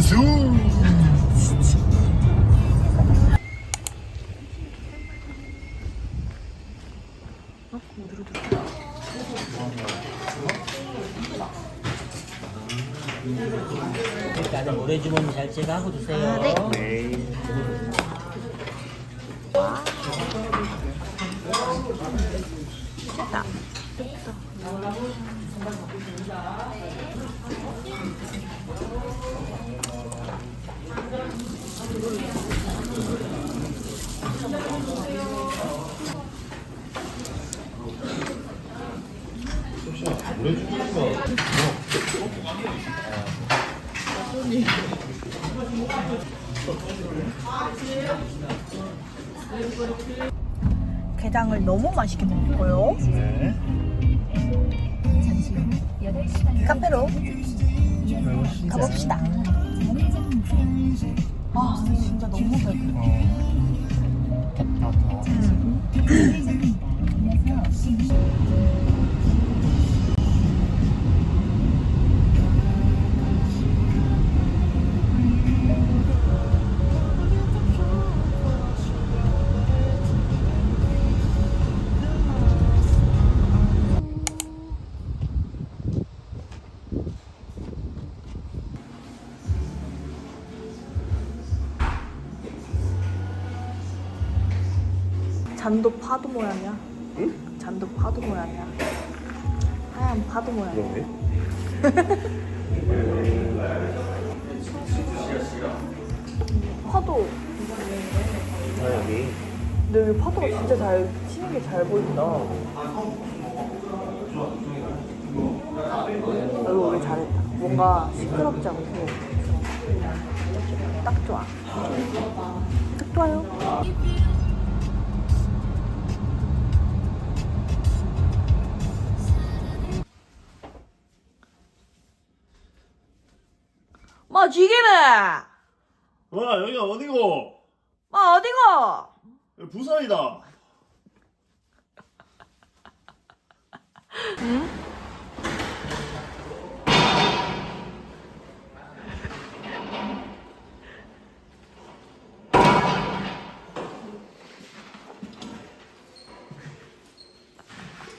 수. 어? 어디로 들어? 일단은 모래 주머니 잘 제거하고 주세요. 아, 네. 네. 게장을 너무 맛있게 먹고요. 네. 카페로 가봅시다. 아, 진짜 너무 배고파. 잔도 파도 모양이야. 응? 잔도 파도 모양이야. 하얀 파도 모양이야. 그러네. 파도. 아 여기. 근데 여기 파도가 진짜 잘 치는 게 잘 보인다. 여기 오길 잘했다. 뭔가 시끄럽지 않고 딱 좋아. 딱 좋아요. 마 지게네. 와 여기가 어디고? 마 어디고? 여기 부산이다.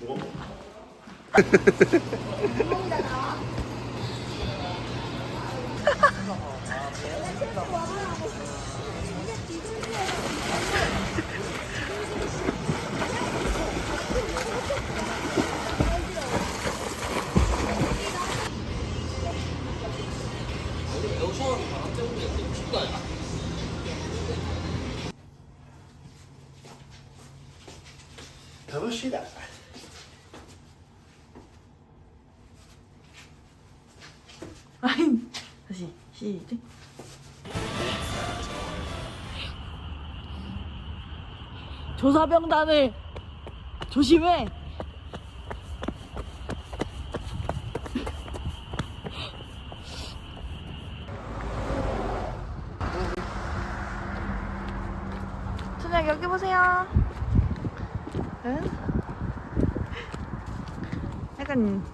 뭐? 아니 다시 시작. 조사병단을 조심해. 준혁 여기 보세요. 응? 약간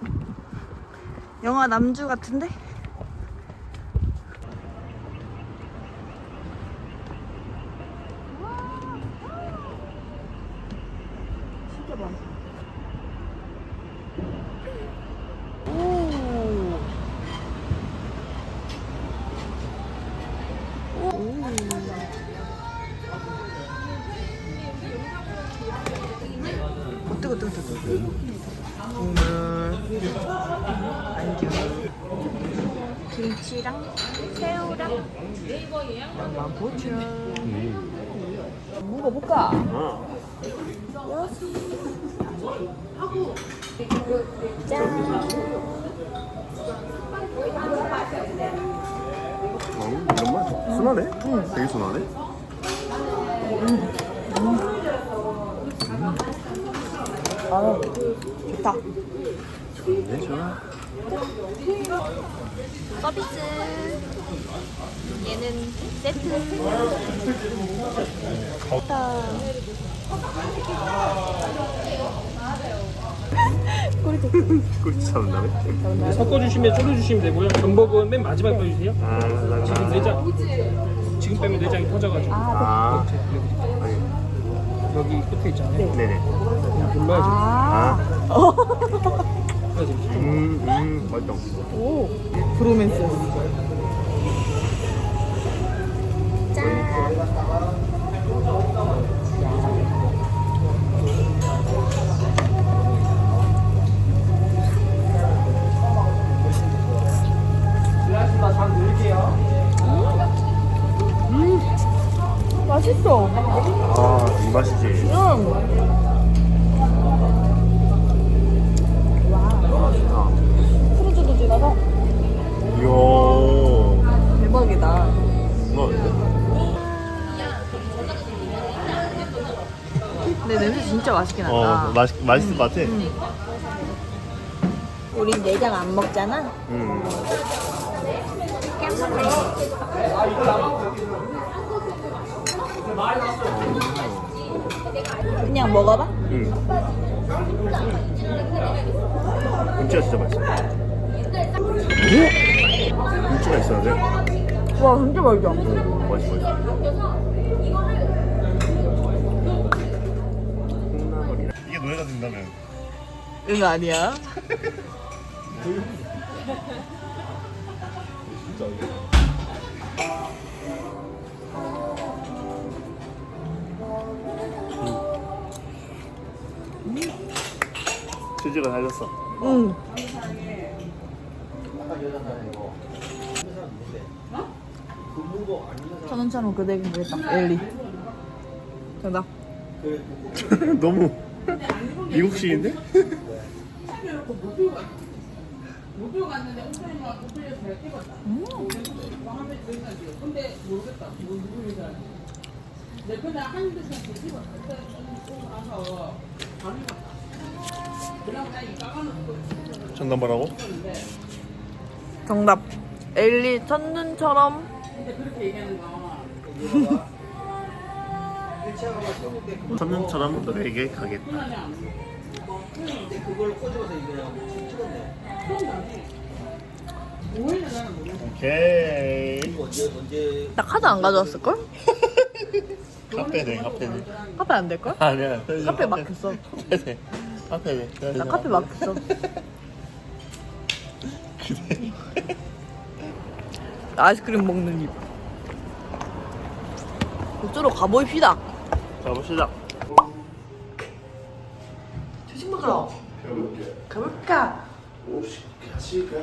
영화 남주 같은데? 많다. 오. 오. 어, 뜨거, 뜨거, 뜨거. 국물, 안주, 김치랑 새우랑 양만보추. 먹어볼까? 어. 어, 이런 맛. 순하네? 응. 되게 순하네? 아 좋다. 네, 좋아. 서비스. 얘는 세트. 좋다. 꿀 잡는다네? 섞어주시면 졸여주시면 되고요. 전복은 맨 마지막에 빼주세요. 아, 지금 내장 지금 빼면 내장이 터져가지고 아, 여기 끝에 있잖아요. 네네. 눌러야죠. 아. 음, 음, 맛있다. 오. 브로맨스. 맛이지. 응. 크루즈도 지나서 이야. 대박이다. 뭐인데? 근데 냄새 진짜 맛있긴 하다. 어, 맛, 맛있을 것 같아. 우린 내장 안 먹잖아. 음. 그냥 먹어봐. 음. 김치가 진짜 맛있어. 김치가 있어야 돼. 와 진짜 맛있어. 음, 맛있어, 맛있어. 이게 노래가 된다면. 응 아니야. 치즈가 살렸어. 응. 천 원처럼 그대로 모르겠다. 엘리. 정답. 너무 미국식인데? 정답 뭐라고? 정답. 엘리 첫눈처럼 첫눈처럼 너에게 가겠다. 오케이. 나 카드 안 가져왔을걸? 카페네, 카페네. 카페 안 될걸? 아니야. 카페 막혔어. 카페네. 카페네. 나 카페 막혔어. 아이스크림 먹는 입. 그쪽으로 가보입시다. 가봅시다. 조심 먹어. 가볼까? 혹시 가실까?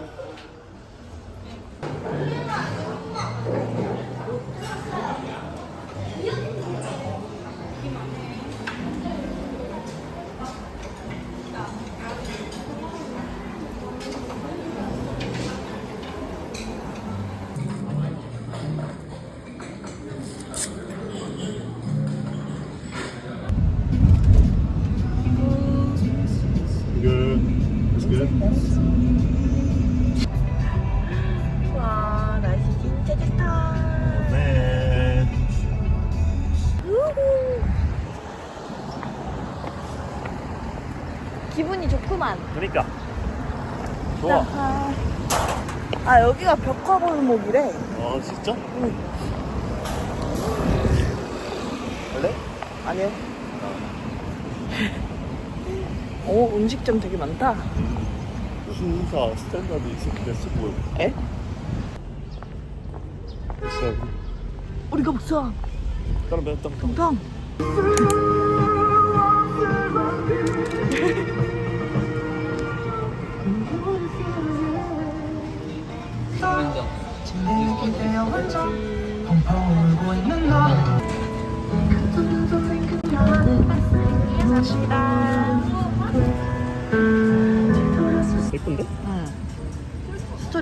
와 날씨 진짜 좋다. 네. 우후. 기분이 좋구만. 그러니까. 좋아. 아, 아 여기가 벽화골목이래. 어 진짜? 응. 원래? 아니요. 오 음식점 되게 많다. 순사 스탠다드 있었겠어 뭐야? 에? 있어. 우리가 배웠다. 동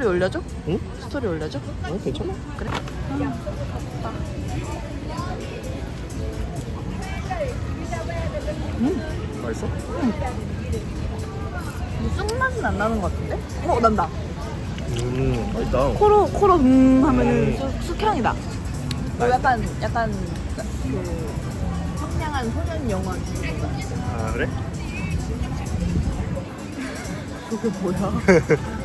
스토리 올려줘? 응? 스토리 올려줘? 어, 괜찮아. 그래? 음, 맛있어? 쑥 맛은 안 나는 것 같은데? 어, 난다. 음, 맛있다. 코로, 코로, 음, 하면은 쑥, 쑥향이 나. 뭐 약간, 약간, 그, 청량한 소년 영화. 아, 그래? 그게 뭐야?